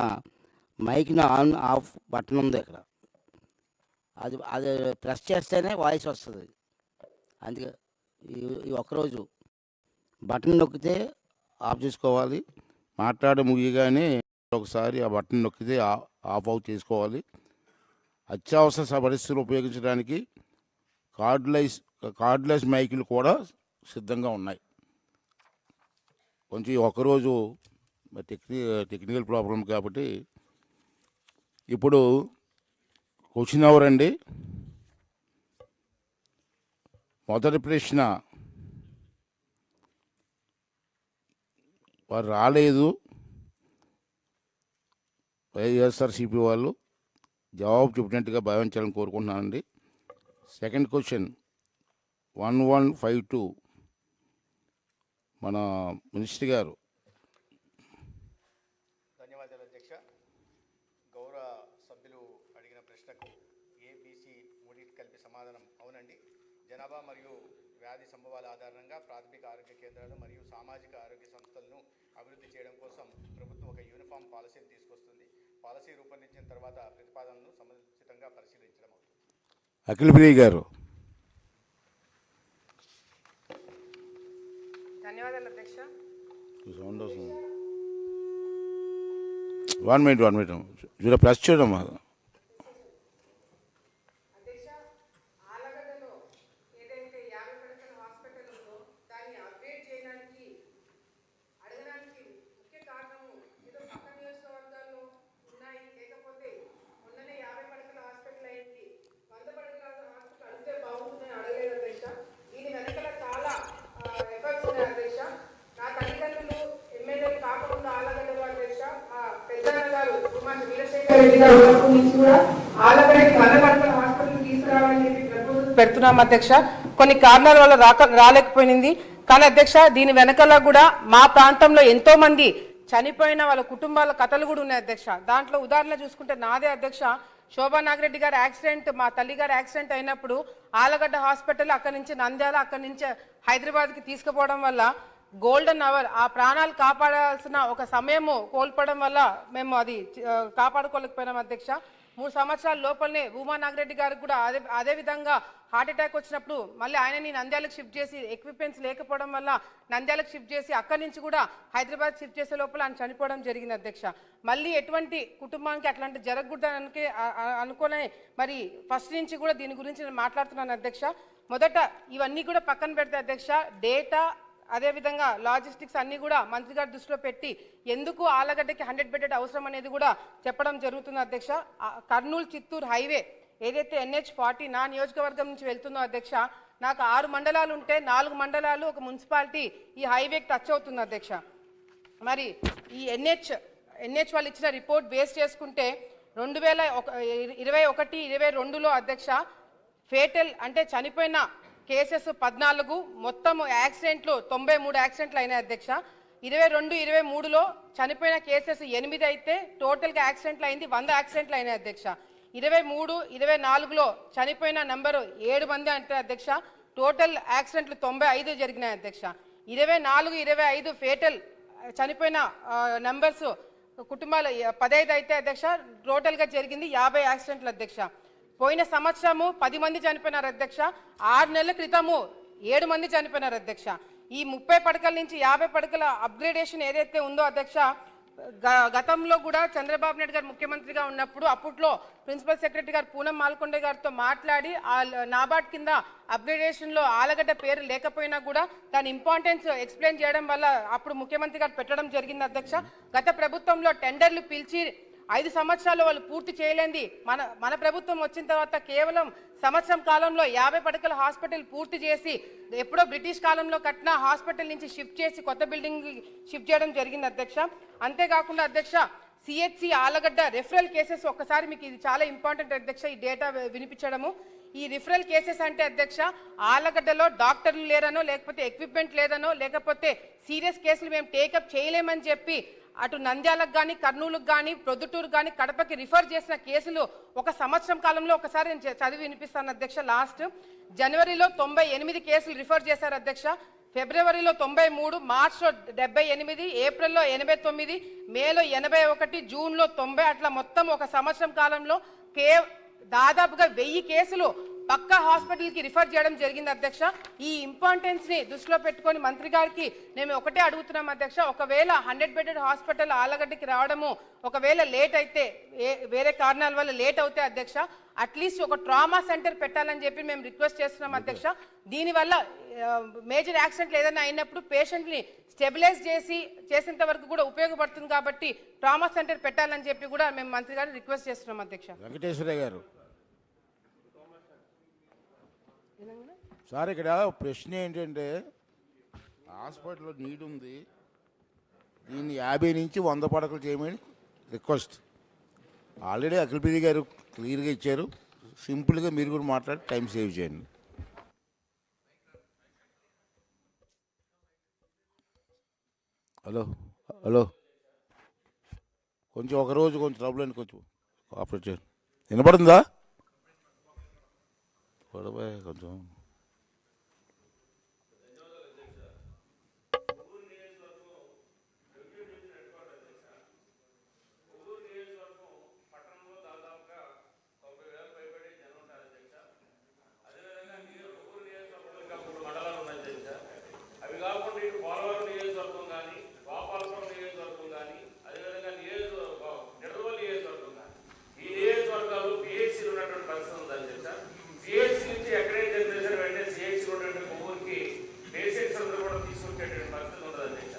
ఉన్న మైక్ని on off button ఉంది ఇక్కడ. అది అది ప్రెస్ చేస్తేనే వాయిస్ వస్తుంది. అందుకే ఈ ఈ ఒక్కరోజు బటన్ నొక్కితే ఆఫ్ చేసుకోవాలి. మాట్లాడ ముగియగానే ఒకసారి ఆ బటన్ నొక్కితే ఆ- ఆఫ్ అవుట్ చేసుకోవాలి. అత్యవసర పరిస్థితులు ఉపయోగించడానికి కార్డ్లెస్ కార్డ్లెస్ మైకులు కూడా సిద్ధంగా ఉన్నాయి. కొంచెం ఒకరోజు టెక్ని టెక్నికల్ ప్రాబ్లం కాబట్టి ఇప్పుడు క్వశ్చన్ అవర్ అండి మొదటి ప్రశ్న. వారు రాలేదు. వైఎస్ఆర్సీపీ వాళ్ళు జవాబు చెప్పినట్టుగా భావించాలని కోరుకుంటున్నానండి. Second question one one five two. మన మినిస్టర్ గారు ధన్యవాదాలు అధ్యక్ష గౌరవ సభ్యులు అడిగిన ప్రశ్నకు ఏబిసి మూడింటి కలిపి సమాధానం అవునండి జనాభా మరియు వ్యాధి ఆధారంగా ప్రాథమిక ఆరోగ్య కేంద్రాలు మరియు సామాజిక ఆరోగ్య సంస్థలను అభివృద్ధి చేయడం కోసం ప్రభుత్వం ఒక యూనిఫామ్ పాలసీని తీసుకొస్తుంది. పాలసీ రూపొందించిన తర్వాత ప్రతిపాదనను సముచితంగా పరిశీలించడం అవుతుంది. అఖిలప్రియ గారు. ధన్యవాదాలు అధ్యక్ష. One minute one minute press చూడమ్మా అధ్యక్ష ఆలగడ్డలో ఏదైతే యాభై పడకల హాస్పిటల్ ఉందో దాన్ని అప్గ్రేడ్ చేయడానికి అడగడానికి ముఖ్య కారణము ఏదో పక్క నియోజకవర్గాల్లో ఉన్నాయి లేకపోతే మొన్ననే యాభై పడకల హాస్పిటల్ అయింది వంద పడకల హాస్పిటల్ అడిగితే బాగుంటుందని అడగలేదు అధ్యక్ష దీని వెనకాల చాలా ఎఫర్ట్స్ ఉన్నాయి అధ్యక్ష నా తల్లిదండ్రులు ఎమ్మెల్యేలు కాకుండా ఆలగడ్డలో అధ్యక్ష మా పెద్దన్న గారు కుమార్ వీరశేఖర రెడ్డి గారు ఉన్నప్పటి నుంచి కూడా ఆలగడ్డకి వంద పడకల హాస్పిటల్ తీసుకురావాలని చెప్పి ప్రపోజల్ అధ్యక్ష. కొన్ని కారణాల వల్ల రాక రాలేకపోయింది కానీ అధ్యక్ష దీని వెనకాల కూడా మా ప్రాంతంలో ఎంతో మంది చనిపోయిన వాళ్ళ కుటుంబాల కథలు కూడా ఉన్నాయి అధ్యక్ష. దాంట్లో ఉదాహరణ చూసుకుంటే నాదే అధ్యక్ష. శోభా నాగిరెడ్డి గారి యాక్సిడెంట్ మా తల్లి గారి యాక్సిడెంట్ అయినప్పుడు ఆలగడ్డ హాస్పిటల్ అక్కడి నుంచి నంద్యాల అక్కడి నుంచి హైదరాబాద్కి తీసుకుపోవడం వల్ల గోల్డెన్ అవర్ ఆ ప్రాణాలు కాపాడాల్సిన ఒక సమయము కోల్పోవడం వల్ల మేము అది కాపాడుకోలేకపోయినాం అధ్యక్ష. మూడు సంవత్సరాల లోపలనే ఉమా నాగిరెడ్డి గారికి కూడా అదే అదే విధంగా హార్ట్ అటాక్ వచ్చినప్పుడు మళ్ళీ ఆయనని నంద్యాలకు షిఫ్ట్ చేసి ఎక్విప్మెంట్స్ లేకపోవడం వల్ల నంద్యాలకు షిఫ్ట్ చేసి అక్కడి నుంచి కూడా హైదరాబాద్ షిఫ్ట్ చేసే లోపల ఆయన చనిపోవడం జరిగింది అధ్యక్ష. మళ్ళీ ఎటువంటి కుటుంబానికి అట్లాంటి జరగకూడదని అనుకునే మరి ఫస్ట్ నుంచి కూడా దీని గురించి నేను మాట్లాడుతున్నాను అధ్యక్ష. మొదట ఇవన్నీ కూడా పక్కన పెడితే అధ్యక్ష డేటా అదేవిధంగా లాజిస్టిక్స్ అన్నీ కూడా మంత్రి గారి దృష్టిలో పెట్టి ఎందుకు ఆలగడ్డకి హండ్రెడ్ బెడెడ్ అవసరం అనేది కూడా చెప్పడం జరుగుతుంది అధ్యక్ష. కర్నూలు చిత్తూరు హైవే ఏదైతే ఎన్హెచ్ ఫార్టీ నా నియోజకవర్గం నుంచి వెళ్తుందో అధ్యక్ష నాకు ఆరు మండలాలు ఉంటే నాలుగు మండలాలు ఒక మున్సిపాలిటీ ఈ హైవేకి టచ్ అవుతుంది అధ్యక్ష. మరి ఈ ఎన్హెచ్ ఎన్హెచ్ వాళ్ళు ఇచ్చిన రిపోర్ట్ బేస్ చేసుకుంటే రెండు వేల ఒక ఇరవై ఒకటి ఇరవై రెండులో అధ్యక్ష ఫేటల్ అంటే చనిపోయిన కేసెస్ పద్నాలుగు మొత్తం యాక్సిడెంట్లు తొంభై మూడు యాక్సిడెంట్లు అయినాయి అధ్యక్ష. ఇరవై రెండు ఇరవై మూడులో చనిపోయిన కేసెస్ ఎనిమిది అయితే టోటల్గా యాక్సిడెంట్లు అయింది వంద యాక్సిడెంట్లు అయినాయి అధ్యక్ష. ఇరవై మూడు ఇరవై నాలుగులో చనిపోయిన నెంబరు ఏడు మంది అంటే అధ్యక్ష టోటల్ యాక్సిడెంట్లు తొంభై ఐదు జరిగినాయి అధ్యక్ష. ఇరవై నాలుగు ఇరవై ఐదు ఫేటల్ చనిపోయిన నెంబర్స్ కుటుంబాలు పదహైదు అయితే అధ్యక్ష టోటల్గా జరిగింది యాభై యాక్సిడెంట్లు అధ్యక్ష. పోయిన సంవత్సరము పది మంది చనిపోయినారు అధ్యక్ష ఆరు నెలల క్రితము ఏడు మంది చనిపోయినారు అధ్యక్ష. ఈ ముప్పై పడకల నుంచి యాభై పడకల అప్గ్రేడేషన్ ఏదైతే ఉందో అధ్యక్ష గ- గతంలో కూడా చంద్రబాబు నాయుడు గారు ముఖ్యమంత్రిగా ఉన్నప్పుడు అప్పట్లో ప్రిన్సిపల్ సెక్రటరీ గారు పూనం మాల్కొండే గారితో మాట్లాడి ఆ నాబార్డ్ కింద అప్గ్రేడేషన్లో ఆలగడ్డ పేరు లేకపోయినా కూడా దాని ఇంపార్టెన్స్ ఎక్స్ప్లెయిన్ చేయడం వల్ల అప్పుడు ముఖ్యమంత్రి గారు పెట్టడం జరిగింది అధ్యక్ష. గత ప్రభుత్వంలో టెండర్లు పిలిచి ఐదు సంవత్సరాలు వాళ్ళు పూర్తి చేయలేంది. మన మన ప్రభుత్వం వచ్చిన తర్వాత కేవలం సంవత్సరం కాలంలో యాభై పడకల హాస్పిటల్ పూర్తి చేసి ఎప్పుడో బ్రిటిష్ కాలంలో కట్టిన హాస్పిటల్ నుంచి షిఫ్ట్ చేసి కొత్త బిల్డింగ్ షిఫ్ట్ చేయడం జరిగింది అధ్యక్ష. అంతేకాకుండా అధ్యక్ష సిహెచ్సి ఆలగడ్డ రెఫరల్ కేసెస్ ఒక్కసారి మీకు ఇది చాలా ఇంపార్టెంట్ అధ్యక్ష ఈ డేటా వినిపించడము. ఈ రిఫరల్ కేసెస్ అంటే అధ్యక్ష ఆలగడ్డలో డాక్టర్లు లేరనో లేకపోతే ఎక్విప్మెంట్ లేదనో లేకపోతే సీరియస్ కేసులు మేము టేకప్ చేయలేమని చెప్పి అటు నంద్యాలకు కానీ కర్నూలుకు కానీ ప్రొద్దుటూరు కానీ కడపకి రిఫర్ చేసిన కేసులు ఒక సంవత్సరం కాలంలో ఒకసారి నేను చదివి వినిపిస్తాను అధ్యక్ష. లాస్ట్ జనవరిలో తొంభై ఎనిమిది కేసులు రిఫర్ చేశారు అధ్యక్ష. ఫిబ్రవరిలో తొంభై మూడు మార్చ్లో డెబ్బై ఎనిమిది ఏప్రిల్లో ఎనభై తొమ్మిది మేలో ఎనభై ఒకటి జూన్లో తొంభై అట్లా మొత్తం ఒక సంవత్సరం కాలంలో కే దాదాపుగా వెయ్యి కేసులు పక్క హాస్పిటల్కి రిఫర్ చేయడం జరిగింది అధ్యక్ష. ఈ ఇంపార్టెన్స్ని దృష్టిలో పెట్టుకొని మంత్రి గారికి మేము ఒకటే అడుగుతున్నాం అధ్యక్ష. ఒకవేళ హండ్రెడ్ బెడెడ్ హాస్పిటల్ ఆలగడ్డకి రావడము ఒకవేళ లేట్ అయితే వేరే కారణాల వల్ల లేట్ అవుతే అధ్యక్ష. అట్లీస్ట్ ఒక ట్రామా సెంటర్ పెట్టాలని చెప్పి మేము రిక్వెస్ట్ చేస్తున్నాం అధ్యక్ష. దీనివల్ల మేజర్ యాక్సిడెంట్లు ఏదైనా అయినప్పుడు పేషెంట్ని స్టెబిలైజ్ చేసి చేసేంత వరకు కూడా ఉపయోగపడుతుంది కాబట్టి ట్రామా సెంటర్ పెట్టాలని చెప్పి కూడా మేము మంత్రి గారిని రిక్వెస్ట్ చేస్తున్నాం అధ్యక్ష. వెంకటేశ్వర గారు సార్ ఇక్కడ ప్రశ్న ఏంటంటే హాస్పిటల్లో నీడ్ ఉంది. దీన్ని యాభై నుంచి వంద పడకలు చేయమని రిక్వెస్ట్. ఆల్రెడీ అఖిలప్రియ గారు క్లియర్గా ఇచ్చారు. సింపుల్గా మీరు కూడా మాట్లాడి టైం సేవ్ చేయండి. Hello hello. కొంచెం ఒక రోజు కొంచెం ట్రబుల్ అండి కొంచెం ఆపరేట్ చేయండి. వినపడుతుందా? పడబాయ్ కొంచెం అవి కాకుండా ఇటు పోలవరం నియోజకవర్గం కానీ గోపాలపురం నియోజకవర్గం కానీ అదేవిధంగా నియోజకవర్గం నిడదవోలు నియోజకవర్గం కానీ ఈ నియోజకవర్గాలు పిహెచ్సి ఉన్నటువంటి పరిస్థితి ఉంది అధ్యక్ష పిహెచ్సి నుంచి ఎక్కడైతే చేసిన వెంటనే సిహెచ్సి ఉన్నటువంటి ఊరికి పేషెంట్స్ అందరూ కూడా తీసుకొచ్చేటువంటి పరిస్థితి ఉండదు అధ్యక్ష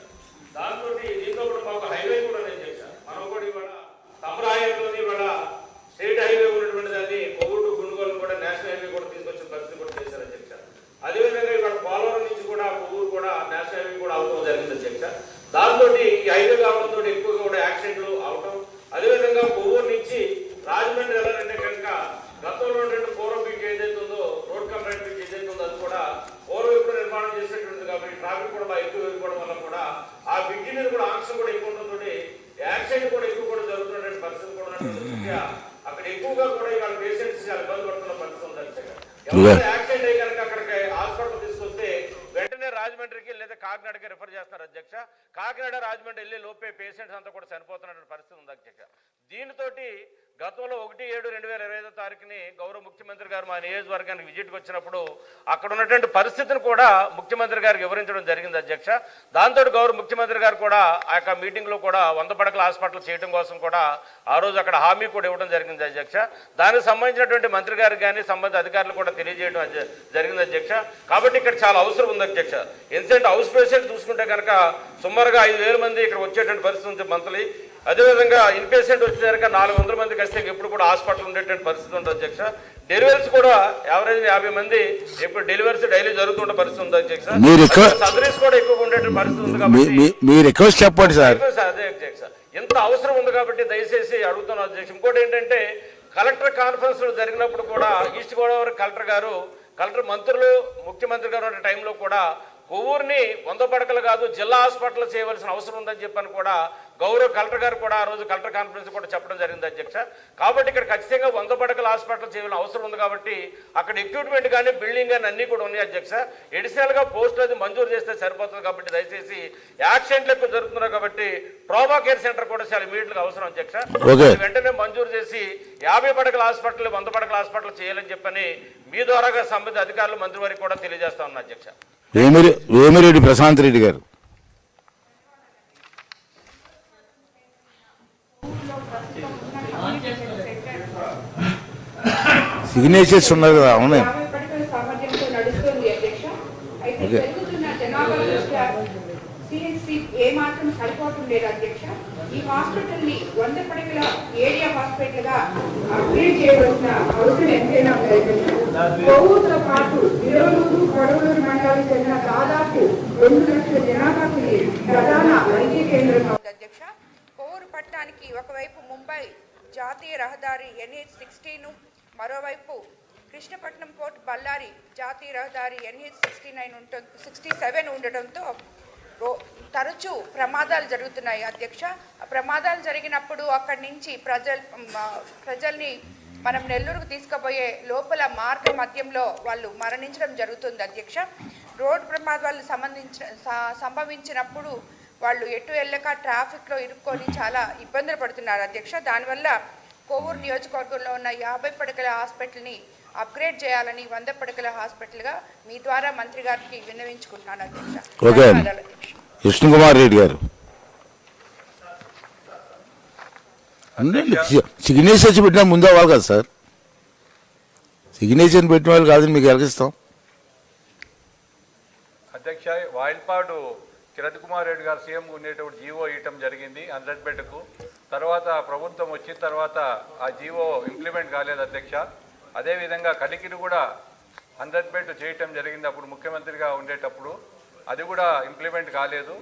దాంతో దీంతో కూడా మాకు హైవే కూడా ఉంది అధ్యక్ష మనం కూడా ఇవాళ తమరాయంలోని ఇవాళ స్టేట్ హైవే ఉన్నటువంటి దాన్ని కొవ్వూరు గుండుగోలు కూడా నేషనల్ హైవే కూడా తీసుకొచ్చిన పరిస్థితి కూడా చేశారు అధ్యక్ష అదేవిధంగా ఇక్కడ పోలవరం నుంచి కూడా కొవ్వూరు కూడా నేషనల్ హైవే కూడా అవడం జరిగింది అధ్యక్ష దాంతో ఈ హైవే కావడంతో ఎక్కువగా కూడా యాక్సిడెంట్లు అవటం అదేవిధంగా కొవ్వూరు నుంచి రాజమండ్రి వెళ్ళాలంటే కనుక గతంలో ఉన్నటువంటి పూర్వ బీచ్ ఏదైతే ఉందో రోడ్ కంప్లైంట్ బీచ్ ఏదైతే ఉందో అది కూడా పూర్వం ఇప్పుడు నిర్మాణం చేసినటువంటిది కాబట్టి ట్రాఫిక్ కూడా బాగా ఎక్కువ వెళ్ళిపోవడం వల్ల కూడా ఆ బ్రిడ్జి మీద కూడా ఆంక్షలు కూడా ఎక్కువ ఉండడంతో యాక్సిడెంట్ కూడా ఎక్కువ కూడా జరుగుతున్నటువంటి పరిస్థితి కూడా ఉన్నటువంటి దృష్ట్యా అక్కడ ఎక్కువగా కూడా ఇవాళ పేషెంట్స్ చాలా ఇబ్బంది పడుతున్న పరిస్థితి ఉంది అధ్యక్ష. ఎవరైనా యాక్సిడెంట్ అయ్యి కనుక అక్కడికి హాస్పిటల్ తీసుకొస్తే వెంటనే రాజమండ్రికి లేదా కాకినాడకి రిఫర్ చేస్తారు అధ్యక్ష కాకినాడ రాజమండ్రి వెళ్ళి లోపే పేషెంట్స్ అంతా కూడా చనిపోతున్న పరిస్థితి ఉంది అధ్యక్ష దీనితోటి గతంలో ఒకటి ఏడు రెండు వేల ఇరవై ఐదో తారీఖుని గౌరవ ముఖ్యమంత్రి గారు మా నియోజకవర్గానికి విజిట్కి వచ్చినప్పుడు అక్కడ ఉన్నటువంటి పరిస్థితిని కూడా ముఖ్యమంత్రి గారికి వివరించడం జరిగింది అధ్యక్ష. దాంతో గౌరవ ముఖ్యమంత్రి గారు కూడా ఆ యొక్క మీటింగ్లో కూడా వంద పడకల హాస్పిటల్ చేయడం కోసం కూడా ఆ రోజు అక్కడ హామీ కూడా ఇవ్వడం జరిగింది అధ్యక్ష. దానికి సంబంధించినటువంటి మంత్రి గారికి కానీ సంబంధిత అధికారులు కూడా తెలియజేయడం జరిగింది అధ్యక్ష. కాబట్టి ఇక్కడ చాలా అవసరం ఉంది అధ్యక్ష. ఎందుకంటే హౌస్ పేషెంట్ చూసుకుంటే కనుక సుమారుగా ఐదు మంది ఇక్కడ వచ్చేటువంటి పరిస్థితి ఉంది మంత్లీ. అదేవిధంగా ఇన్పేషెంట్ వచ్చేసరికి నాలుగు వందల మంది కలిస్తే ఎప్పుడు కూడా హాస్పిటల్ ఉండేటువంటి పరిస్థితి ఉంటుంది అధ్యక్ష. డెలివరీస్ కూడా యావరేజ్ యాభై మంది ఇప్పుడు డెలివరీస్ డైలీ జరుగుతుండే పరిస్థితి ఉంది అధ్యక్ష. మీరు ఎక్కువ- సర్జరీస్ కూడా ఎక్కువగా ఉండేటువంటి పరిస్థితి ఉంది కాబట్టి చెప్పండి సార్. చెప్పండి సార్, అదే అధ్యక్ష. ఎంత అవసరం ఉంది కాబట్టి దయచేసి అడుగుతున్నాను అధ్యక్ష. ఇంకోటి ఏంటంటే కలెక్టర్ కాన్ఫరెన్స్ జరిగినప్పుడు కూడా ఈస్ట్ గోదావరి కలెక్టర్ గారు కలెక్టర్ మంత్రులు ముఖ్యమంత్రి గారు ఉన్న టైంలో కూడా కొవ్వూరిని వంద పడకలు కాదు జిల్లా హాస్పిటల్ చేయవలసిన అవసరం ఉందని చెప్పని కూడా గౌరవ కలెక్టర్ గారు కూడా ఆ రోజు కలెక్టర్ కాన్ఫరెన్స్ కూడా చెప్పడం జరిగింది అధ్యక్ష కాబట్టి ఇక్కడ ఖచ్చితంగా వంద పడకల హాస్పిటల్ చేయాల్సిన అవసరం ఉంది కాబట్టి అక్కడ ఎక్విప్మెంట్ కానీ బిల్డింగ్ కానీ అన్ని కూడా ఉన్నాయి అధ్యక్ష అడిషనల్గా పోస్టులు అది మంజూరు చేస్తే సరిపోతుంది కాబట్టి దయచేసి యాక్సిడెంట్లు ఎక్కువ జరుగుతున్నాయి కాబట్టి ట్రోమా కేర్ సెంటర్ కూడా చాలా ఇమీడియట్గా అవసరం అధ్యక్ష వెంటనే మంజూరు చేసి యాభై పడకల హాస్పిటల్ వంద పడకల హాస్పిటల్ చేయాలని చెప్పని మీ ద్వారాగా సంబంధిత అధికారులు మంత్రి వారికి కూడా తెలియజేస్తా ఉన్నా అధ్యక్ష వేమిరె వేమిరెడ్డి ప్రశాంత్ రెడ్డి గారు. సిగ్నేచర్స్ ఉన్నారు కదా అవునే. ఓకే. ఈ హాస్పిటల్ని వంద పడకల ఏరియా హాస్పిటల్గా అప్గ్రేడ్ చేయవలసిన అవసరం ఎంతైనా కొవ్వూరుతో పాటు ఇరవూరు కడవలూరు మండలానికి చెందిన దాదాపు రెండు లక్షల జనాభాకి ప్రధాన వైద్య కేంద్రంగా ఉంది. అధ్యక్ష కొవ్వూరు పట్టణానికి ఒకవైపు ముంబై జాతీయ రహదారి ఎన్హెచ్ సిక్స్టీను మరోవైపు కృష్ణపట్నం పోర్ట్ బళ్ళారి జాతీయ రహదారి ఎన్హెచ్ సిక్స్టీ నైన్ ఉంటుంది సిక్స్టీ సెవెన్ ఉండటంతో తరచూ ప్రమాదాలు జరుగుతున్నాయి అధ్యక్ష. ప్రమాదాలు జరిగినప్పుడు అక్కడి నుంచి ప్రజల్ ప్రజల్ని మనం నెల్లూరుకు తీసుకుపోయే లోపల మార్గ మధ్యంలో వాళ్ళు మరణించడం జరుగుతుంది అధ్యక్ష. రోడ్డు ప్రమాదాలు సంబంధించిన సంభవించినప్పుడు వాళ్ళు ఎటు వెళ్ళక ట్రాఫిక్లో ఇరుక్కొని చాలా ఇబ్బందులు పడుతున్నారు అధ్యక్ష. దానివల్ల కోవూరు నియోజకవర్గంలో ఉన్న యాభై పడకల హాస్పిటల్ని అప్గ్రేడ్ చేయాలని వంద పడకల హాస్పిటల్గా మీ ద్వారా మంత్రి గారికి విన్నవించుకుంటున్నాను అధ్యక్ష. కృష్ణకుమార్ రెడ్డి గారు. అంటే సిగ్నేచర్స్ పెట్టిన ముందు అవ్వాలి కదా సార్? సిగ్నేచర్ పెట్టిన వాళ్ళు కాదని మీకు ఎలగిస్తాం అధ్యక్ష వాయిల్పాడు కిరణ్ కుమార్ రెడ్డి గారు సీఎం ఉండేటప్పుడు జీవో ఇవ్వటం జరిగింది హండ్రెడ్ బెడ్కు. తర్వాత ప్రభుత్వం వచ్చిన తర్వాత ఆ జీవో ఇంప్లిమెంట్ కాలేదు అధ్యక్ష. అదేవిధంగా కలికిని కూడా హండ్రెడ్ బెడ్ చేయటం జరిగింది. అప్పుడు ముఖ్యమంత్రిగా ఉండేటప్పుడు అది కూడా ఇంప్లిమెంట్ కాలేదు.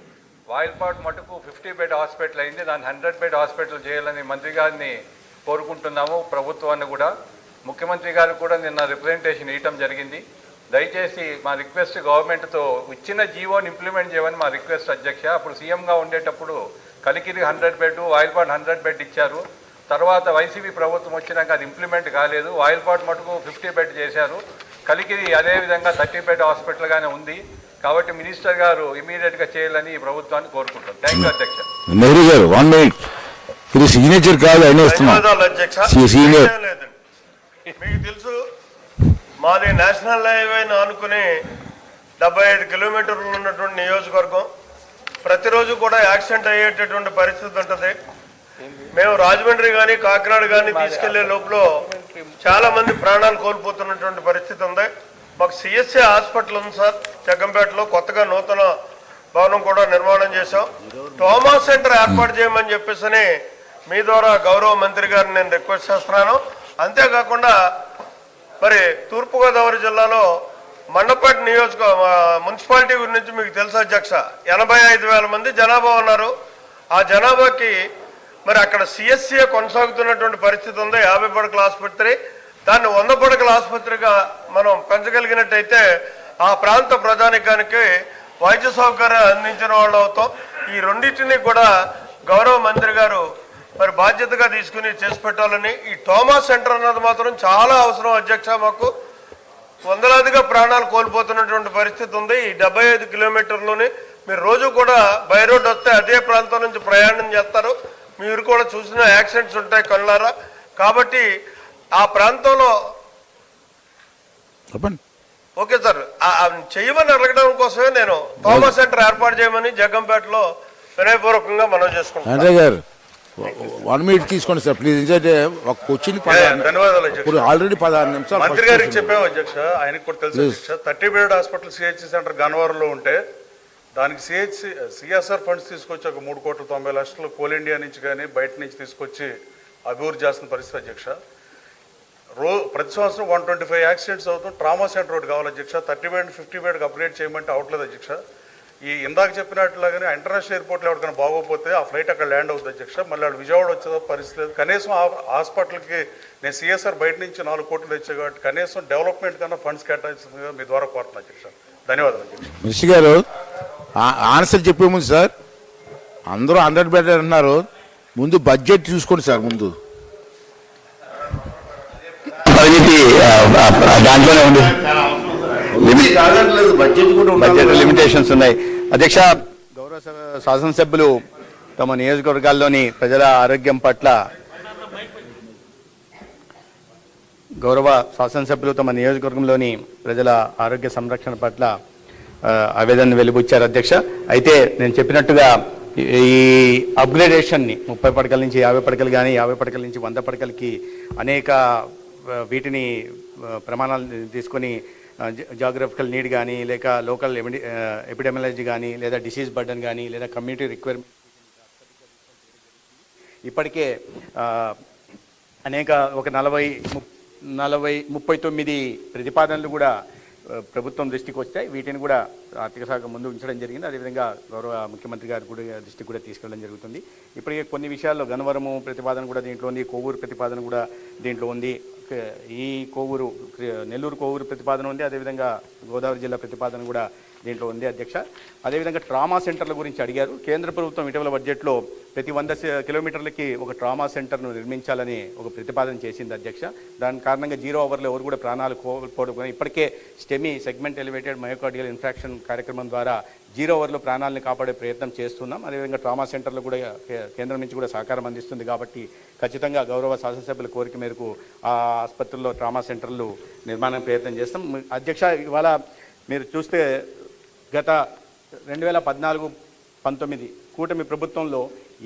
వాయిల్పాడు మటుకు ఫిఫ్టీ బెడ్ హాస్పిటల్ అయింది. దాన్ని హండ్రెడ్ బెడ్ హాస్పిటల్ చేయాలని మంత్రి గారిని కోరుకుంటున్నాము ప్రభుత్వాన్ని కూడా. ముఖ్యమంత్రి గారు కూడా నిన్న రిప్రజెంటేషన్ ఇవ్వటం జరిగింది. దయచేసి మా రిక్వెస్ట్ గవర్నమెంట్తో ఇచ్చిన జీవోని ఇంప్లిమెంట్ చేయమని మా రిక్వెస్ట్ అధ్యక్ష. అప్పుడు సీఎంగా ఉండేటప్పుడు Kalikiri hundred bed Vayalpad hundred bed ఇచ్చారు. తర్వాత వైసీపీ ప్రభుత్వం వచ్చినాక అది ఇంప్లిమెంట్ కాలేదు. వాయిల్పాడ్ మటుకు ఫిఫ్టీ బెడ్ చేశారు. కలికిరి అదేవిధంగా థర్టీ బెడ్ హాస్పిటల్గానే ఉంది. కాబట్టి మినిస్టర్ గారు ఇమీడియట్గా చేయాలని ఈ ప్రభుత్వాన్ని కోరుకుంటాం థ్యాంక్ యూ అధ్యక్ష. నెహ్రూ గారు వన్ మినిట్ ఇది సిగ్నేచర్ కాదు సీనియర్ మీకు తెలుసు మాది నేషనల్ హైవేని ఆనుకుని డెబ్బై ఐదు కిలోమీటర్లు ఉన్నటువంటి నియోజకవర్గం. ప్రతిరోజు కూడా యాక్సిడెంట్ అయ్యేటటువంటి పరిస్థితి ఉంటుంది. మేము రాజమండ్రి కానీ కాకినాడ కానీ తీసుకెళ్ళే లోపల చాలా మంది ప్రాణాలు కోల్పోతున్నటువంటి పరిస్థితి ఉంది. మాకు సిఎస్సి హాస్పిటల్ ఉంది సార్ జగ్గంపేటలో కొత్తగా నూతన భవనం కూడా నిర్మాణం చేశాం. ట్రామా సెంటర్ ఏర్పాటు చేయమని చెప్పేసి మీ ద్వారా గౌరవ మంత్రి గారిని నేను రిక్వెస్ట్ చేస్తున్నాను. అంతేకాకుండా మరి తూర్పుగోదావరి జిల్లాలో మండపేట నియోజక మున్సిపాలిటీ గురించి మీకు తెలుసు అధ్యక్ష. ఎనభై ఐదు వేల మంది జనాభా ఉన్నారు. ఆ జనాభాకి మరి అక్కడ సిఎస్సీఏ కొనసాగుతున్నటువంటి పరిస్థితి ఉంది యాభై పడకల ఆసుపత్రి. దాన్ని వంద పడకల ఆసుపత్రిగా మనం పెంచగలిగినట్టయితే ఆ ప్రాంత ప్రజానికానికి వైద్య సౌకర్యం అందించిన వాళ్ళు అవుతాం. ఈ రెండింటిని కూడా గౌరవ మంత్రి గారు మరి బాధ్యతగా తీసుకుని చేసి పెట్టాలని ఈ టోమా సెంటర్ అన్నది మాత్రం చాలా అవసరం అధ్యక్ష మాకు. వందలాదిగా ప్రాణాలు కోల్పోతున్నటువంటి పరిస్థితి ఉంది. ఈ డెబ్బై ఐదు కిలోమీటర్లోని మీరు రోజు కూడా బై రోడ్ వస్తే అదే ప్రాంతం నుంచి ప్రయాణం చేస్తారు. మీరు కూడా చూసిన యాక్సిడెంట్స్ ఉంటాయి కళ్ళారా? కాబట్టి ఆ ప్రాంతంలో చెప్పండి. ఓకే సార్ చేయమని అడగడం కోసమే నేను టోమా సెంటర్ ఏర్పాటు చేయమని జగ్గంపేటలో వినయపూర్వకంగా మనం చేసుకుంటాం ఆండ్రే గారు వన్ మినిట్ తీసుకోండి సార్ ప్లీజ్. ఎందుకంటే ఒక అధ్యక్ష. ఇప్పుడు ఆల్రెడీ పదహారు నిమిషాలు మంత్రి గారికి. చెప్పాము అధ్యక్ష ఆయనకు కూడా తెలుసు thirty bed hospital CHC centre గన్నవరంలో ఉంటే దానికి సిహెచ్సి సిఎస్ఆర్ ఫండ్స్ తీసుకొచ్చి ఒక మూడు కోట్ల తొంభై లక్షలు కోల్ ఇండియా నుంచి కానీ బయట నుంచి తీసుకొచ్చి అభివృద్ధి చేస్తున్న పరిస్థితి అధ్యక్ష. రో ప్రతి సంవత్సరం వన్ ట్వంటీ ఫైవ్ యాక్సిడెంట్స్ అవుతాం ట్రామా సెంటర్ ఒకటి కావాలి అధ్యక్ష. థర్టీ బెడ్ ఫిఫ్టీ బెడ్కి అప్గ్రేడ్ చేయమంటే అవట్లేదు అధ్యక్ష. ఈ ఇందాక చెప్పినట్లాగానే ఇంటర్నేషనల్ ఎయిర్పోర్ట్లో ఎవరికైనా బాగోకపోతే ఆ ఫ్లైట్ అక్కడ ల్యాండ్ అవుతుంది అధ్యక్ష. మళ్ళీ వాళ్ళు విజయవాడ వచ్చేదో పరిస్థితి లేదు. కనీసం ఆ హాస్పిటల్కి నేను సిఎస్ఆర్ బయట నుంచి నాలుగు కోట్లు తెచ్చా కాబట్టి కనీసం డెవలప్మెంట్ కన్నా ఫండ్స్ కేటాయించిందిగా మీ ద్వారా కోరుతున్నా అధ్యక్ష. ధన్యవాదాలు అధ్యక్ష. ఆన్సర్ చెప్పే ముందు సార్ అందరూ హండ్రెడ్ బెడ్ అంటున్నారు. ముందు బడ్జెట్ చూసుకోండి సార్ ముందు. పరిమితి దాంట్లోనే ఉంది. బడ్జెట్ లిమిటేషన్స్ ఉన్నాయి. అధ్యక్ష గౌరవ సభ- శాసనసభ్యులు తమ నియోజకవర్గాల్లోని ప్రజల ఆరోగ్యం పట్ల గౌరవ శాసనసభ్యులు తమ నియోజకవర్గంలోని ప్రజల ఆరోగ్య సంరక్షణ పట్ల ఆవేదన వెలిబుచ్చారు అధ్యక్ష. అయితే నేను చెప్పినట్టుగా ఈ అప్గ్రేడేషన్ని ముప్పై పడకల నుంచి యాభై పడకలు కానీ యాభై పడకల నుంచి వంద పడకలకి అనేక వీటిని ప్రమాణాలు తీసుకొని జాగ్రఫికల్ నీడ్ కానీ లేక లోకల్ ఎపిడెమియాలజీ కానీ లేదా డిసీజ్ బర్డన్ కానీ లేదా కమ్యూనిటీ రిక్వైర్మెంట్ ఇప్పటికే అనేక ఒక నలభై ముప్- నలభై ముప్పై తొమ్మిది ప్రతిపాదనలు కూడా ప్రభుత్వం దృష్టికి వచ్చాయి వీటిని కూడా ఆర్థిక శాఖ ముందు ఉంచడం జరిగింది. అదేవిధంగా గౌరవ ముఖ్యమంత్రి గారు కూడా దృష్టికి కూడా తీసుకెళ్ళడం జరుగుతుంది. ఇప్పటికే కొన్ని విషయాల్లో గన్నవరము ప్రతిపాదన కూడా దీంట్లో ఉంది కోవూరు ప్రతిపాదన కూడా దీంట్లో ఉంది. ఈ కోవూరు నెల్లూరు కోవూరు ప్రతిపాదన ఉంది. అదేవిధంగా గోదావరి జిల్లా ప్రతిపాదన కూడా దీంట్లో ఉంది అధ్యక్ష. అదేవిధంగా ట్రామా సెంటర్ల గురించి అడిగారు. కేంద్ర ప్రభుత్వం ఇటీవల బడ్జెట్లో ప్రతి వంద కిలోమీటర్లకి ఒక ట్రామా సెంటర్ను నిర్మించాలని ఒక ప్రతిపాదన చేసింది అధ్యక్ష. దాని కారణంగా జీరో అవర్లో ఎవరు కూడా ప్రాణాలు కోల్పోవడం ఇప్పటికే STEMI segment elevated myocardial infarction కార్యక్రమం ద్వారా జీరో ఓవర్లో ప్రాణాలను కాపాడే ప్రయత్నం చేస్తున్నాం. అదేవిధంగా ట్రామా సెంటర్లు కూడా కేంద్రం నుంచి కూడా సహకారం అందిస్తుంది కాబట్టి ఖచ్చితంగా గౌరవ శాసనసభ్యుల కోరిక మేరకు ఆ ఆసుపత్రుల్లో ట్రామా సెంటర్లు నిర్మాణం ప్రయత్నం చేస్తాం. అధ్యక్ష ఇవాళ మీరు చూస్తే గత రెండు వేల పద్నాలుగు పంతొమ్మిది కూటమి ప్రభుత్వంలో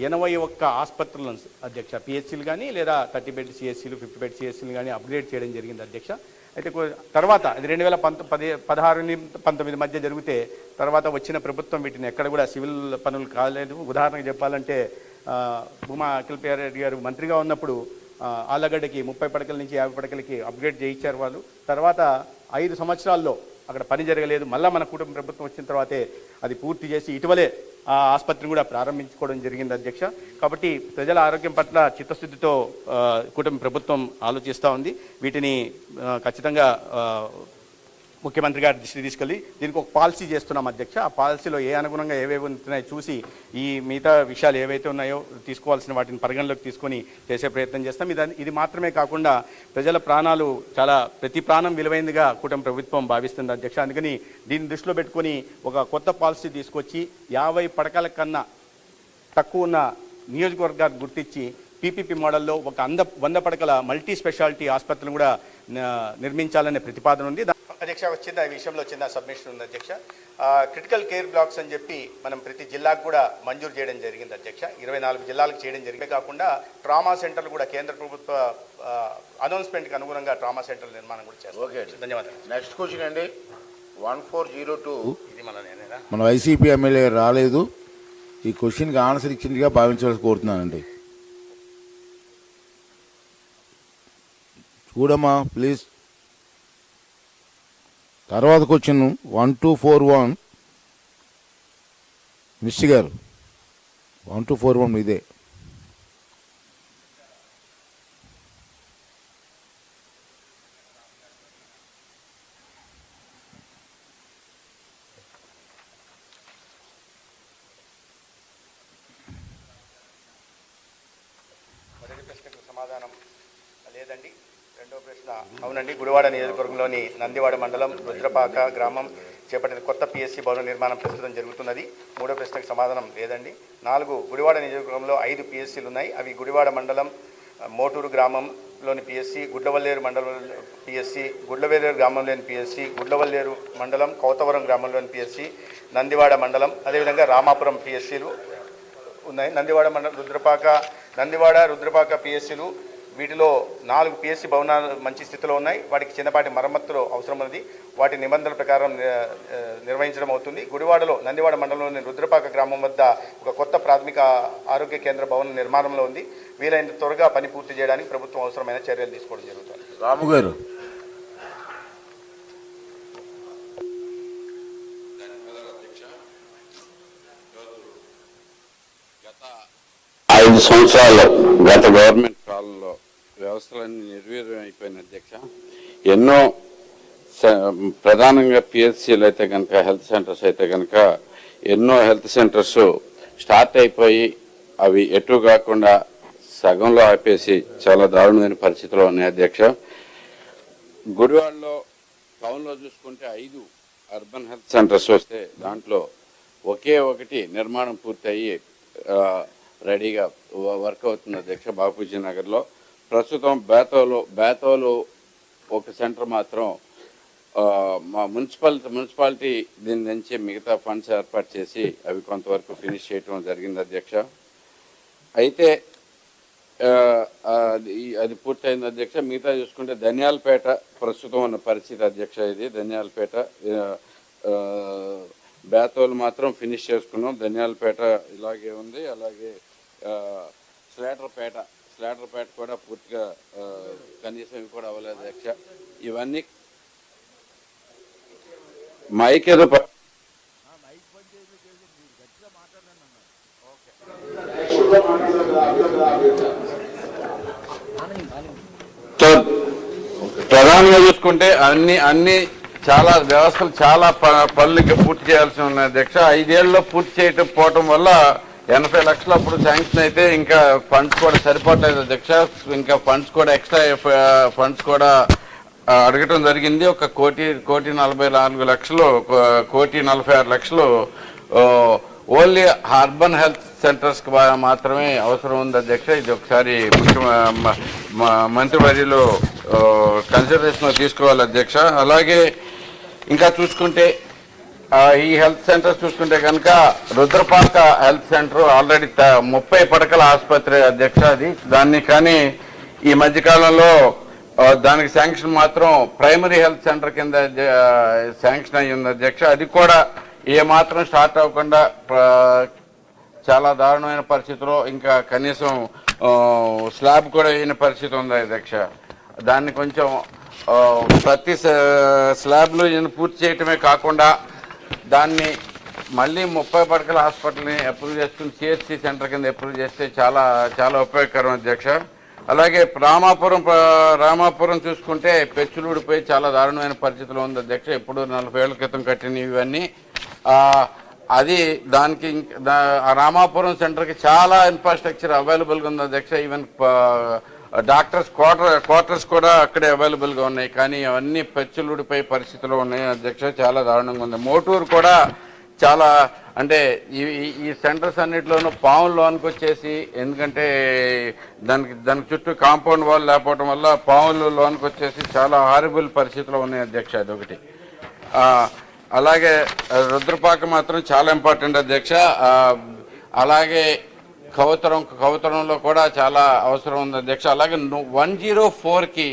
ఎనభై ఒక్క ఆసుపత్రులను అధ్యక్ష పిహెచ్సీలు కానీ లేదా థర్టీ బెడ్ సిఎస్సీలు ఫిఫ్టీ బెడ్ సిఎస్సీలు కానీ అప్గ్రేడ్ చేయడం జరిగింది అధ్యక్ష. అయితే తర్వాత అది రెండు వేల పంత పది పదహారు పంతొమ్మిది మధ్య జరిగితే తర్వాత వచ్చిన ప్రభుత్వం వీటిని ఎక్కడ కూడా సివిల్ పనులు కాలేదు. ఉదాహరణకు చెప్పాలంటే భూమా అఖిల్ రెడ్డి గారు మంత్రిగా ఉన్నప్పుడు ఆలగడ్డకి ముప్పై పడకల నుంచి యాభై పడకలకి అప్గ్రేడ్ చేయించారు వాళ్ళు. తర్వాత ఐదు సంవత్సరాల్లో అక్కడ పని జరగలేదు. మళ్ళీ మన కుటుంబ ప్రభుత్వం వచ్చిన తర్వాతే అది పూర్తి చేసి ఇటీవలే ఆ ఆసుపత్రిని కూడా ప్రారంభించుకోవడం జరిగింది అధ్యక్ష. కాబట్టి ప్రజల ఆరోగ్యం పట్ల చిత్తశుద్ధితో కుటుంబ ప్రభుత్వం ఆలోచిస్తూ ఉంది. వీటిని ఖచ్చితంగా ముఖ్యమంత్రి గారి దృష్టి తీసుకెళ్ళి దీనికి ఒక పాలసీ చేస్తున్నాం అధ్యక్ష. ఆ పాలసీలో ఏ అనుగుణంగా ఏవేవి ఉంటున్నాయో చూసి ఈ మిగతా విషయాలు ఏవైతే ఉన్నాయో తీసుకోవాల్సిన వాటిని పరిగణలోకి తీసుకొని చేసే ప్రయత్నం చేస్తాం. ఇది ఇది మాత్రమే కాకుండా ప్రజల ప్రాణాలు చాలా ప్రతి ప్రాణం విలువైందిగా కూటమి ప్రభుత్వం భావిస్తుంది అధ్యక్ష. అందుకని దీన్ని దృష్టిలో పెట్టుకొని ఒక కొత్త పాలసీ తీసుకొచ్చి యాభై పడకల కన్నా తక్కువ ఉన్న నియోజకవర్గాన్ని గుర్తించి పీపీపీ మోడల్లో ఒక అంద వంద పడకల మల్టీ స్పెషాలిటీ ఆసుపత్రులను కూడా నిర్మించాలనే ప్రతిపాదన ఉంది. అధ్యక్ష వచ్చింది? ఈ విషయంలో చిన్న సబ్మిషన్ ఉంది అధ్యక్ష? ఆ, క్రిటికల్ కేర్ బ్లాక్స్ అని చెప్పి మనం ప్రతి జిల్లాకు కూడా మంజూరు చేయడం జరిగింది అధ్యక్ష. ఇరవై నాలుగు జిల్లాలకు చేయడం జరిగింది. కాకుండా ట్రామా సెంటర్లు కూడా కేంద్ర ప్రభుత్వ ఆ, అనౌన్స్మెంట్కి అనుగుణంగా ట్రామా సెంటర్ల నిర్మాణం కూడా చేస్తాం. ఓకే. ధన్యవాదాలు. నెక్స్ట్ క్వశ్చన్ అండి. One four zero two. ఇది మన మన వైసీపీ ఎమ్మెల్యే రాలేదు. ఈ క్వశ్చన్కి ఆన్సర్ ఇచ్చిందిగా భావించవలసి కోరుతున్నానండి. చూడమ్మా ప్లీజ్ తర్వాత question one two four one miss గారు. వన్ టూ ఫోర్ వన్ ఇదే. సమాధానం లేదండి. రెండో ప్రశ్న. అవునండి గుడివాడ నియోజకవర్గంలోని నందివాడ మండలం రుద్రపాక గ్రామం చేపట్టిన కొత్త పిఎస్సి భవన నిర్మాణం ప్రస్తుతం జరుగుతున్నది. మూడో ప్రశ్నకు సమాధానం లేదండి. నాలుగు గుడివాడ నియోజకవర్గంలో ఐదు పిఎస్సీలు ఉన్నాయి. అవి గుడివాడ మండలం మోటూరు గ్రామంలోని పిఎస్సి గుడ్లవల్లేరు మండలం పిఎస్సి గుడ్లవేలేరు గ్రామంలోని పిఎస్సి గుడ్లవల్లేరు మండలం కౌతవరం గ్రామంలోని పిఎస్సి నందివాడ మండలం అదేవిధంగా రామాపురం పిఎస్సీలు ఉన్నాయి. నందివాడ మండలం రుద్రపాక నందివాడ రుద్రపాక పిఎస్సీలు వీటిలో నాలుగు పిఎస్సి భవనాలు మంచి స్థితిలో ఉన్నాయి. వాటికి చిన్నపాటి మరమ్మతులు అవసరం ఉన్నది. వాటి నిబంధనల ప్రకారం నిర్వహించడం అవుతుంది. గుడివాడలో నందివాడ మండలంలోని రుద్రపాక గ్రామం వద్ద ఒక కొత్త ప్రాథమిక ఆరోగ్య కేంద్ర భవనం నిర్మాణంలో ఉంది. వీలైనంత త్వరగా పని పూర్తి చేయడానికి ప్రభుత్వం అవసరమైన చర్యలు తీసుకోవడం జరుగుతుంది. రాము గారు. ఐదు సంవత్సరాలు గత గవర్నమెంట్ అవసరాలన్నీ నిర్వీర్యం అయిపోయిన అధ్యక్ష. ఎన్నో ప్రధానంగా పిహెచ్సిలు అయితే కనుక హెల్త్ సెంటర్స్ అయితే కనుక ఎన్నో హెల్త్ సెంటర్స్ స్టార్ట్ అయిపోయి అవి ఎటు కాకుండా సగంలో ఆపేసి చాలా దారుణమైన పరిస్థితిలో ఉన్నాయి అధ్యక్ష. గుడివాడలో టౌన్లో చూసుకుంటే ఐదు అర్బన్ హెల్త్ సెంటర్స్ వస్తే దాంట్లో ఒకే ఒకటి నిర్మాణం పూర్తయి రెడీగా వర్క్ అవుతుంది అధ్యక్ష బాపూజీ నగర్లో. ప్రస్తుతం బేతోలో బేతోలో ఒక సెంటర్ మాత్రం మా మున్సిపాలిటీ మున్సిపాలిటీ దీని నుంచి మిగతా ఫండ్స్ ఏర్పాటు చేసి అవి కొంతవరకు ఫినిష్ చేయటం జరిగింది అధ్యక్ష. అయితే అది అది పూర్తయింది అధ్యక్ష. మిగతా చూసుకుంటే ధనియాలపేట ప్రస్తుతం ఉన్న పరిస్థితి అధ్యక్ష ఇది. ధనియాలపేట బేతోలు మాత్రం ఫినిష్ చేసుకున్నాం. ధనియాలపేట ఇలాగే ఉంది. అలాగే స్లేటర్పేట స్లేటర్పేట కూడా పూర్తిగా కనీసం ఇవి కూడా అవ్వలేదు అధ్యక్ష ఇవన్నీ మైక్ ఏదో ప్రధానంగా చూసుకుంటే అన్ని అన్ని చాలా వ్యవస్థలు చాలా ప- పనులు పూర్తి చేయాల్సి ఉన్నాయి అధ్యక్ష ఐదేళ్ళలో పూర్తి చేయటం పోవటం వల్ల ఎనభై లక్షలు అప్పుడు శాంక్షన్ అయితే ఇంకా ఫండ్స్ కూడా సరిపోవట్లేదు. అధ్యక్ష ఇంకా ఫండ్స్ కూడా ఎక్స్ట్రా ఫండ్స్ కూడా అడగటం జరిగింది. ఒక కోటి కోటి నలభై నాలుగు లక్షలు కోటి నలభై ఆరు లక్షలు ఓన్లీ అర్బన్ హెల్త్ సెంటర్స్కి మాత్రమే అవసరం ఉంది అధ్యక్ష. ఇది ఒకసారి ముఖ్య మ- మంత్రివర్యులు కన్సిడరేషన్ తీసుకోవాలి అధ్యక్ష. అలాగే ఇంకా చూసుకుంటే ఈ హెల్త్ సెంటర్స్ చూసుకుంటే కనుక రుద్రపాక హెల్త్ సెంటర్ ఆల్రెడీ త- ముప్పై పడకల ఆసుపత్రి అధ్యక్ష అది. దాన్ని కానీ ఈ మధ్యకాలంలో దానికి శాంక్షన్ మాత్రం ప్రైమరీ హెల్త్ సెంటర్ కింద శాంక్షన్ అయ్యి ఉంది అధ్యక్ష. అది కూడా ఏ మాత్రం స్టార్ట్ అవ్వకుండా చాలా దారుణమైన పరిస్థితిలో ఇంకా కనీసం స్లాబ్ కూడా అయిన పరిస్థితి ఉంది అధ్యక్ష. దాన్ని కొంచెం ప్రతి స్లాబ్లు ఈయన పూర్తి చేయటమే కాకుండా దాన్ని మళ్ళీ ముప్పై పడకల హాస్పిటల్ని అప్రూవ్ చేసుకుని సిహెచ్సి సెంటర్ కింద అప్రూవ్ చేస్తే చాలా చాలా ఉపయోగకరం అధ్యక్ష. అలాగే రామాపురం రామాపురం చూసుకుంటే పెచ్చులూడిపోయి చాలా దారుణమైన పరిస్థితిలో ఉంది అధ్యక్ష. ఎప్పుడు నలభై ఏళ్ళ క్రితం కట్టినవి ఇవన్నీ. అది దానికి రామాపురం సెంటర్కి చాలా ఇన్ఫ్రాస్ట్రక్చర్ అవైలబుల్గా ఉంది అధ్యక్ష. ఈవెన్ డాక్టర్స్ క్వార్టర్ క్వార్టర్స్ కూడా అక్కడే అవైలబుల్గా ఉన్నాయి. కానీ అవన్నీ పెచ్చులుడిపోయే పరిస్థితిలో ఉన్నాయి. అధ్యక్ష చాలా దారుణంగా ఉంది. మోటూరు కూడా చాలా అంటే ఈ ఈ- సెంటర్స్ అన్నిటిలోనూ పాములు లోనికి వచ్చేసి ఎందుకంటే దానికి దానికి చుట్టూ కాంపౌండ్ వాల్ లేకపోవడం వల్ల పాములు లోనికి వచ్చేసి చాలా హారిబుల్ పరిస్థితిలో ఉన్నాయి అధ్యక్ష అదొకటి. అలాగే రుద్రపాక మాత్రం చాలా ఇంపార్టెంట్ అధ్యక్ష. అలాగే కవతరం కవతరంలో కూడా చాలా అవసరం ఉంది అధ్యక్ష. అలాగే వన్ జీరో ఫోర్కి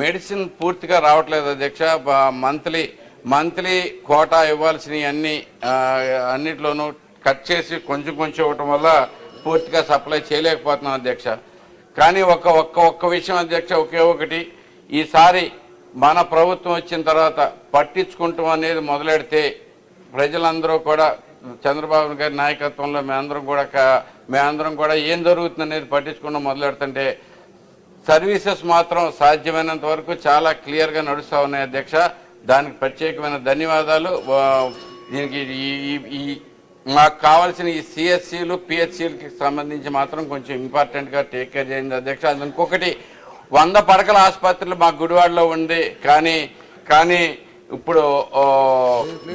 మెడిసిన్ పూర్తిగా రావట్లేదు అధ్యక్ష. మంత్లీ మంత్లీ కోటా ఇవ్వాల్సినవి అన్ని అన్నిట్లోనూ కట్ చేసి కొంచెం కొంచెం ఇవ్వటం వల్ల పూర్తిగా సప్లై చేయలేకపోతున్నాం అధ్యక్ష. కానీ ఒక్క ఒక్క ఒక్క విషయం అధ్యక్ష ఒకే ఒకటి. ఈసారి మన ప్రభుత్వం వచ్చిన తర్వాత పట్టించుకుంటాం అనేది మొదలెడితే ప్రజలందరూ కూడా చంద్రబాబు గారి నాయకత్వంలో మేమందరం కూడా క- మేమందరం కూడా ఏం జరుగుతుంది అనేది పట్టించుకుంటూ మొదలెడుతుంటే సర్వీసెస్ మాత్రం సాధ్యమైనంత వరకు చాలా క్లియర్గా నడుస్తూ ఉన్నాయి అధ్యక్ష. దానికి ప్రత్యేకమైన ధన్యవాదాలు. దీనికి ఈ- ఈ- ఈ మాకు కావాల్సిన ఈ సిఎస్సీలు పిహెచ్సిలకి సంబంధించి మాత్రం కొంచెం ఇంపార్టెంట్గా టేక్ కేర్ చేయండి అధ్యక్ష. అది ఇంకొకటి వంద పడకల ఆసుపత్రులు మా గుడివాడలో ఉంది. కానీ కానీ ఇప్పుడు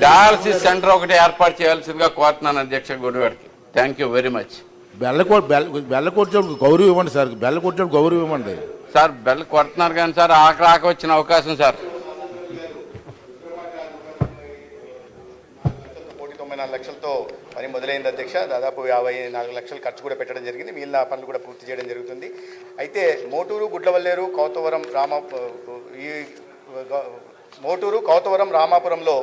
డయాలసిస్ సెంటర్ ఒకటి ఏర్పాటు చేయాల్సిందిగా కోరుతున్నాను అధ్యక్ష గుడివాడకి. థ్యాంక్ యూ వెరీ మచ్ బెల్లకోట్ బెల్ల బెల్లకొచ్చేప్పుడు గౌరవం ఇవ్వండి సార్ బెల్లకొచ్చేప్పుడు గౌరవం ఇవ్వండి. సార్ బెల్ కొడుతున్నారు కానీ సార్ ఆఖరి ఆక వచ్చిన అవకాశం సార్. నాలుగు లక్షలతో పని మొదలైంది అధ్యక్ష. దాదాపు యాభై నాలుగు లక్షలు ఖర్చు కూడా పెట్టడం జరిగింది. మిగిలిన పనులు కూడా పూర్తి చేయడం జరుగుతుంది. అయితే మోటూరు గుడ్లవల్లేరు కౌతవరం రామ ఈ మోటూరు కౌతవరం రామాపురంలో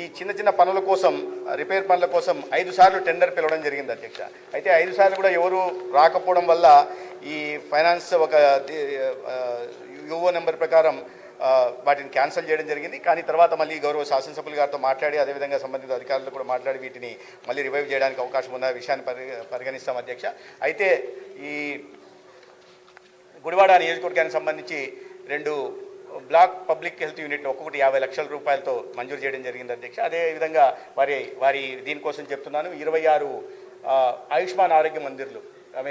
ఈ చిన్న చిన్న పనుల కోసం రిపేర్ పనుల కోసం ఐదు సార్లు టెండర్ పిలవడం జరిగింది అధ్యక్ష. అయితే ఐదు సార్లు కూడా ఎవరు రాకపోవడం వల్ల ఈ ఫైనాన్స్ ఒక యువో నెంబర్ ప్రకారం వాటిని క్యాన్సిల్ చేయడం జరిగింది. కానీ తర్వాత మళ్ళీ గౌరవ శాసనసభ్యులు గారితో మాట్లాడి అదేవిధంగా సంబంధిత అధికారులు కూడా మాట్లాడి వీటిని మళ్ళీ రివైవ్ చేయడానికి అవకాశం ఉన్న విషయాన్ని పరిగణిస్తాం అధ్యక్ష. అయితే ఈ గుడివాడ నియోజకవర్గానికి సంబంధించి రెండు బ్లాక్ పబ్లిక్ హెల్త్ యూనిట్ ఒక్కొక్కటి యాభై లక్షల రూపాయలతో మంజూరు చేయడం జరిగింది అధ్యక్ష. అదేవిధంగా వారి వారి దీనికోసం చెప్తున్నాను. ఇరవై ఆరు ఆయుష్మాన్ ఆరోగ్య మందిర్లు.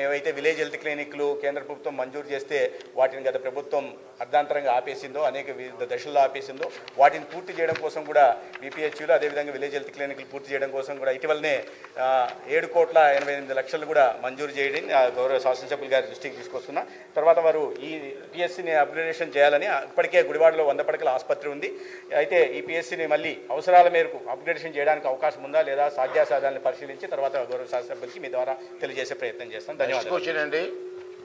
ఏవైతే విలేజ్ హెల్త్ క్లినిక్లు కేంద్ర ప్రభుత్వం మంజూరు చేస్తే వాటిని గత ప్రభుత్వం అర్ధాంతరంగా ఆపేసిందో అనేక వివిధ దశల్లో ఆపేసిందో వాటిని పూర్తి చేయడం కోసం కూడా విపిహెచ్యులు అదేవిధంగా విలేజ్ హెల్త్ క్లినిక్లు పూర్తి చేయడం కోసం కూడా ఇటీవలనే ఏడు కోట్ల ఎనభై ఎనిమిది లక్షలు కూడా మంజూరు చేయడం గౌరవ శాసనసభ్యులు గారి దృష్టికి తీసుకొస్తున్నా. తర్వాత వారు ఈ పిఎస్సిని అప్గ్రేడేషన్ చేయాలని ఇప్పటికే గుడివాడలో వంద పడకల ఆసుపత్రి ఉంది. అయితే ఈ పిఎస్సిని మళ్ళీ అవసరాల మేరకు అప్గ్రేడేషన్ చేయడానికి అవకాశం ఉందా లేదా సాధ్యాసాధ్యాలను పరిశీలించి తర్వాత గౌరవ శాసనసభ్యులకి మీ ద్వారా తెలియజేసే ప్రయత్నం చేస్తాం. ధన్యవాదాలు. క్వశ్చన్ అండి.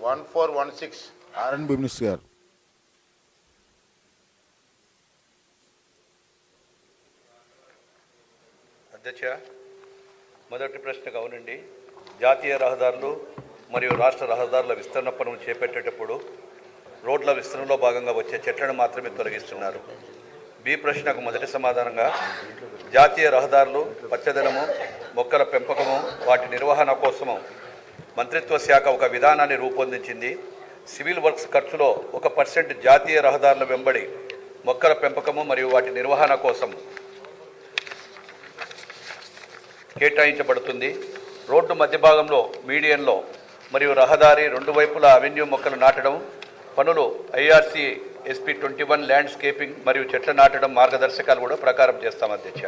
One four one six. గారు. అధ్యక్ష మొదటి ప్రశ్నకు అవునండి జాతీయ రహదారులు మరియు రాష్ట్ర రహదారుల విస్తరణ పనులు చేపట్టేటప్పుడు రోడ్ల విస్తరణలో భాగంగా వచ్చే చెట్లను మాత్రమే తొలగిస్తున్నారు. బి ప్రశ్నకు మొదటి సమాధానంగా జాతీయ రహదారులు పచ్చదనము మొక్కల పెంపకము వాటి నిర్వహణ కోసము మంత్రిత్వ శాఖ ఒక విధానాన్ని రూపొందించింది. సివిల్ వర్క్స్ ఖర్చులో ఒక పర్సెంట్ జాతీయ రహదారుల వెంబడి మొక్కల పెంపకము మరియు వాటి నిర్వహణ కోసం కేటాయించబడుతుంది. రోడ్డు మధ్య భాగంలో మీడియన్లో మరియు రహదారి రెండు వైపులా అవెన్యూ మొక్కలు నాటడం పనులు IRC SP twenty one landscaping మరియు చెట్ల నాటడం మార్గదర్శకాలు కూడా ప్రకారం చేస్తాం అధ్యక్ష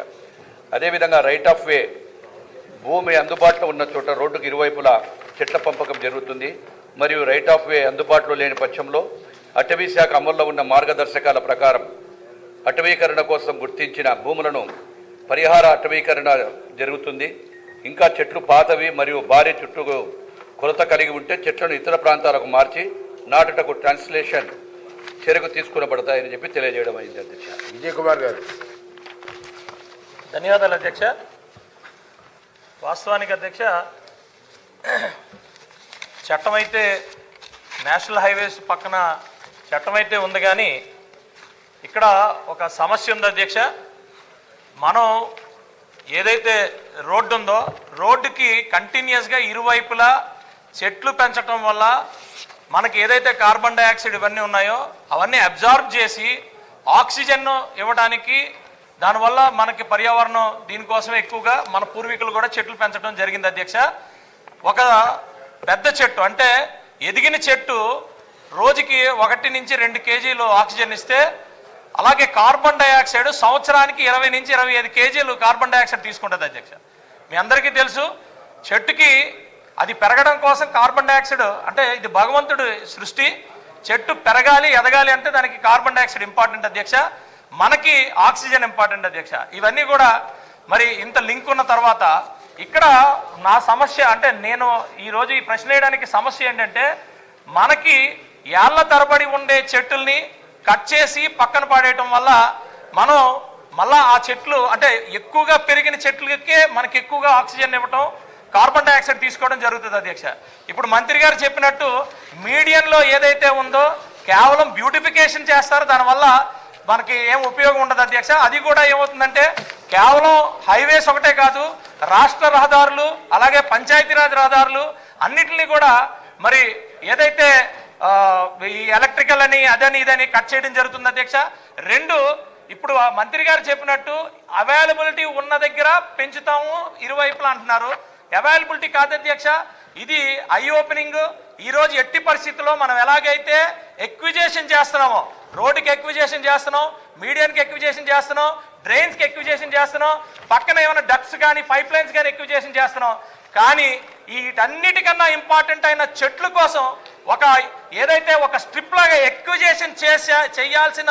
అదేవిధంగా రైట్ ఆఫ్ వే భూమి అందుబాటులో ఉన్న చోట రోడ్డుకు ఇరువైపులా చెట్ల పంపకం జరుగుతుంది. మరియు రైట్ ఆఫ్ వే అందుబాటులో లేని పక్షంలో అటవీ శాఖ అమల్లో ఉన్న మార్గదర్శకాల ప్రకారం అటవీకరణ కోసం గుర్తించిన భూములను పరిహార అటవీకరణ జరుగుతుంది. ఇంకా చెట్లు పాతవి మరియు భారీ చుట్టూ కొలత కలిగి ఉంటే చెట్లను ఇతర ప్రాంతాలకు మార్చి నాటుటకు ట్రాన్స్లేషన్ చర్యకు తీసుకునబడతాయని చెప్పి తెలియజేయడం అయింది అధ్యక్ష. విజయ్ కుమార్ గారు. ధన్యవాదాలు అధ్యక్ష. వాస్తవానికి అధ్యక్ష చట్టం అయితే నేషనల్ హైవేస్ పక్కన చట్టం అయితే ఉంది కానీ ఇక్కడ ఒక సమస్య ఉంది అధ్యక్ష. మనం ఏదైతే రోడ్డు ఉందో రోడ్డుకి కంటిన్యూస్గా ఇరువైపులా చెట్లు పెంచటం వల్ల మనకి ఏదైతే కార్బన్ డైఆక్సైడ్ ఇవన్నీ ఉన్నాయో అవన్నీ అబ్జార్బ్ చేసి ఆక్సిజన్ ఇవ్వడానికి దానివల్ల మనకి పర్యావరణం దీనికోసమే ఎక్కువగా మన పూర్వీకులు కూడా చెట్లు పెంచడం జరిగింది అధ్యక్ష. ఒక పెద్ద చెట్టు అంటే ఎదిగిన చెట్టు రోజుకి ఒకటి నుంచి రెండు కేజీలు ఆక్సిజన్ ఇస్తే అలాగే కార్బన్ డైఆక్సైడ్ సంవత్సరానికి ఇరవై నుంచి ఇరవై ఐదు కేజీలు కార్బన్ డైఆక్సైడ్ తీసుకుంటుంది అధ్యక్ష. మీ అందరికీ తెలుసు చెట్టుకి అది పెరగడం కోసం కార్బన్ డైఆక్సైడ్ అంటే ఇది భగవంతుడు సృష్టి చెట్టు పెరగాలి ఎదగాలి అంటే దానికి కార్బన్ డైఆక్సైడ్ ఇంపార్టెంట్ అధ్యక్ష. మనకి ఆక్సిజన్ ఇంపార్టెంట్ అధ్యక్ష. ఇవన్నీ కూడా మరి ఇంత లింక్ ఉన్న తర్వాత ఇక్కడ నా సమస్య అంటే నేను ఈరోజు ఈ ప్రశ్న వేయడానికి సమస్య ఏంటంటే మనకి ఏళ్ళ తరబడి ఉండే చెట్టుల్ని కట్ చేసి పక్కన పాడేయటం వల్ల మనం మళ్ళా ఆ చెట్లు అంటే ఎక్కువగా పెరిగిన చెట్లకే మనకి ఎక్కువగా ఆక్సిజన్ ఇవ్వటం కార్బన్ డైఆక్సైడ్ తీసుకోవడం జరుగుతుంది అధ్యక్ష. ఇప్పుడు మంత్రి గారు చెప్పినట్టు మీడియంలో ఏదైతే ఉందో కేవలం బ్యూటిఫికేషన్ చేస్తారు దానివల్ల మనకి ఏం ఉపయోగం ఉండదు అధ్యక్ష. అది కూడా ఏమవుతుందంటే కేవలం హైవేస్ ఒకటే కాదు రాష్ట్ర రహదారులు అలాగే పంచాయతీరాజ్ రహదారులు అన్నిటినీ కూడా మరి ఏదైతే ఈ ఎలక్ట్రికల్ అని అదని ఇదని కట్ చేయడం జరుగుతుంది అధ్యక్ష. రెండు ఇప్పుడు మంత్రి గారు చెప్పినట్టు అవైలబిలిటీ ఉన్న దగ్గర పెంచుతాము ఇరువైపులా అంటున్నారు. అవైలబిలిటీ కాదు అధ్యక్ష. ఇది ఐ ఓపెనింగ్ ఈరోజు ఎట్టి పరిస్థితుల్లో మనం ఎలాగైతే ఎక్విజేషన్ చేస్తున్నామో రోడ్డుకి ఎక్విజేషన్ చేస్తున్నాం మీడియానికి ఎక్విజేషన్ చేస్తున్నాం డ్రైన్స్కి ఎక్విజేషన్ చేస్తున్నాం పక్కన ఏమైనా డక్స్ కానీ పైప్ లైన్స్ కానీ ఎక్విజేషన్ చేస్తున్నాం కానీ వీటన్నిటికన్నా ఇంపార్టెంట్ అయిన చెట్ల కోసం ఒక ఏదైతే ఒక స్ట్రిప్ లాగా ఎక్విజేషన్ చేసే చేయాల్సిన